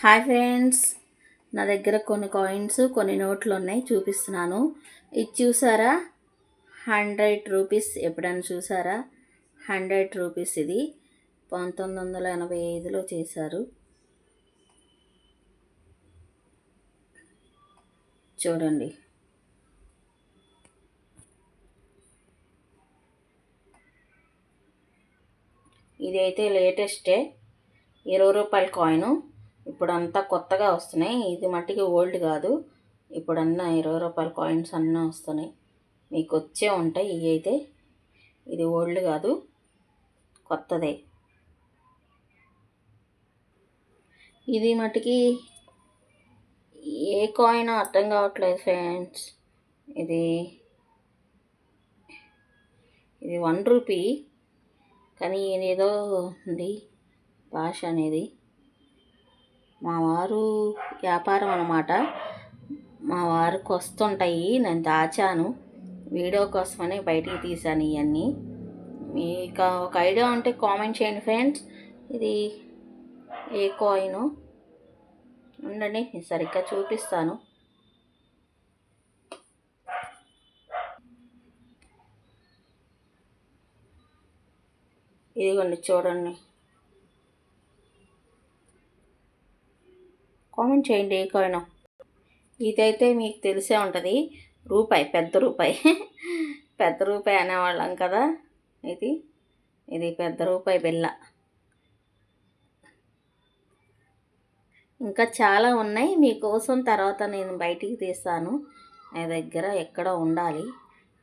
Hi friends. నా దగ్గర కొన్ని కాయిన్స్ కొన్ని నోట్లు ఉన్నాయి. చూపిస్తున్నాను. ఇది చూసారా? హండ్రెడ్ రూపీస్ ఎప్పుడైనా చూసారా? హండ్రెడ్ రూపీస్ ఇది. పంతొమ్మిది వందల ఎనభై ఐదులో చేశారు. చూడండి. ఇది అయితే లేటెస్టే ఇరవై రూపాయల కాయిను ఇప్పుడంతా కొత్తగా వస్తున్నాయి. ఇది మట్టికి ఓల్డ్ కాదు. ఇప్పుడన్నా ఇరవై రూపాయల కాయిన్స్ అన్నీ వస్తున్నాయి. మీకు వచ్చే ఉంటాయి ఇవి అయితే. ఇది ఓల్డ్ కాదు. కొత్తదే. ఇది మటుకి ఏ కాయిన్ అర్థం కావట్లేదు ఫ్రెండ్స్. ఇది ఇది వన్ రూపీ. కానీ ఏదో ఉంది భాష అనేది. మా వారు వ్యాపారం అనమాట మా వారికి వస్తుంటాయి నేను దాచాను. వీడియో కోసమని బయటికి తీశాను ఇవన్నీ మీకు ఒక ఐడియా ఉంటే కామెంట్ చేయండి ఫ్రెండ్స్. ఇది ఏ కాయిన్? ఉండండి సరిగ్గా చూపిస్తాను. ఇదిగోండి చూడండి. కామెంట్ చేయండి ఏ కాయిన్ ఇదైతే మీకు తెలిసే ఉంటుంది. రూపాయి పెద్ద రూపాయి. పెద్ద రూపాయి అనేవాళ్ళం కదా. ఇది ఇది పెద్ద రూపాయి బిల్ల ఇంకా చాలా ఉన్నాయి. మీకోసం తర్వాత నేను బయటికి తీస్తాను. నా దగ్గర ఎక్కడ ఉండాలి.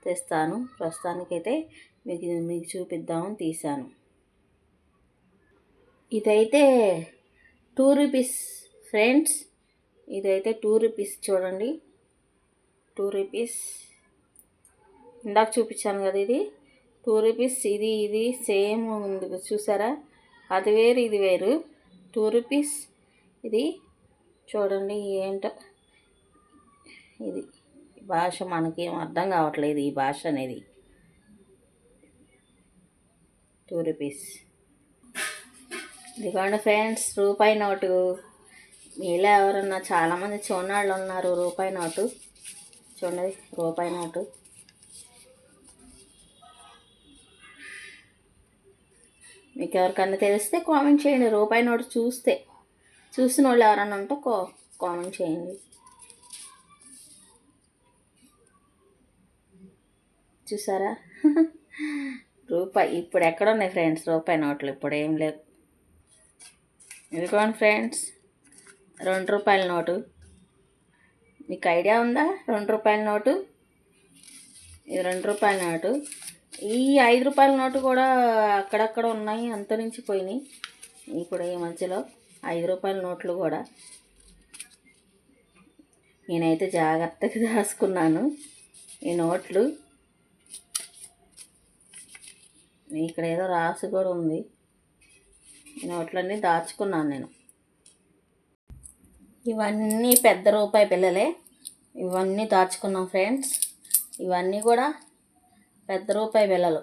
తెస్తాను. ప్రస్తుతానికైతే మీకు మీకు చూపిద్దామని తీశాను. ఇదైతే టూ రూపీస్ ఫ్రెండ్స్ ఇదైతే టూ రూపీస్ చూడండి. Two rupees. ఇందాక చూపించాను కదా ఇది. టూ రూపీస్ ఇది ఇది సేమ్ ఉంది చూసారా? అది వేరు ఇది వేరు. Two rupees. ఇది చూడండి ఏంటో. ఇది భాష మనకేం అర్థం కావట్లేదు ఈ భాష అనేది. Two rupees. ఇదిగోండి ఫ్రెండ్స్ రూపాయి నోటు. మీలో ఎవరన్నా చాలామంది చూనాళ్ళు ఉన్నారు రూపాయి నోటు. చూడండి రూపాయి నోటు. మీకు ఎవరికన్నా తెలిస్తే కామెంట్ చేయండి. రూపాయి నోటు చూస్తే. చూసిన వాళ్ళు ఎవరన్నా ఉంటే కో కామెంట్ చేయండి. చూసారా? రూపాయి ఇప్పుడు ఎక్కడ ఉన్నాయి ఫ్రెండ్స్ రూపాయి నోట్లు ఇప్పుడు ఏం లేవు ఎందుకోండి ఫ్రెండ్స్ రెండు రూపాయల నోటు. మీకు ఐడియా ఉందా? రెండు రూపాయల నోటు. ఇది రెండు రూపాయల నోటు. ఈ ఐదు రూపాయల నోటు కూడా అక్కడక్కడ ఉన్నాయి అంతరించిపోయినాయి ఇప్పుడు ఈ మధ్యలో ఐదు రూపాయల నోట్లు కూడా. నేనైతే జాగ్రత్తగా దాచుకున్నాను ఈ నోట్లు. ఇక్కడ ఏదో రాసి కూడా ఉంది. ఈ నోట్లన్నీ దాచుకున్నాను నేను. ఇవన్నీ పెద్ద రూపాయి పిల్లలే. ఇవన్నీ దాచుకున్నాం ఫ్రెండ్స్. ఇవన్నీ కూడా పెద్ద రూపాయి పిల్లలు.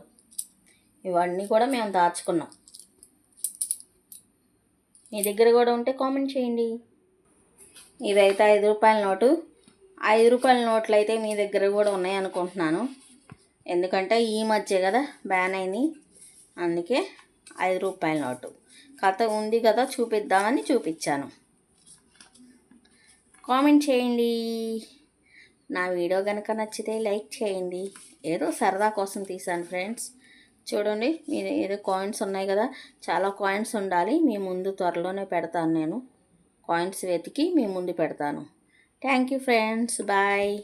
ఇవన్నీ కూడా మేము దాచుకున్నాం. మీ దగ్గర కూడా ఉంటే కామెంట్ చేయండి. ఇదైతే ఐదు రూపాయల నోటు. ఐదు రూపాయల నోట్లు అయితే మీ దగ్గర కూడా ఉన్నాయి అనుకుంటున్నాను. ఎందుకంటే ఈ మధ్య కదా బ్యాన్ అయింది. అందుకే ఐదు రూపాయల నోటు. కథ ఉంది కదా చూపిద్దామని చూపించాను. కామెంట్ చేయండి. నా వీడియో కనుక నచ్చితే లైక్ చేయండి. ఏదో సరదా కోసం తీసాను ఫ్రెండ్స్. చూడండి మీరు ఏదో కాయిన్స్ ఉన్నాయి కదా చాలా కాయిన్స్ ఉండాలి. మీ ముందు త్వరలోనే పెడతాను నేను. కాయిన్స్ వెతికి మీ ముందు పెడతాను. Thank you friends. బాయ్.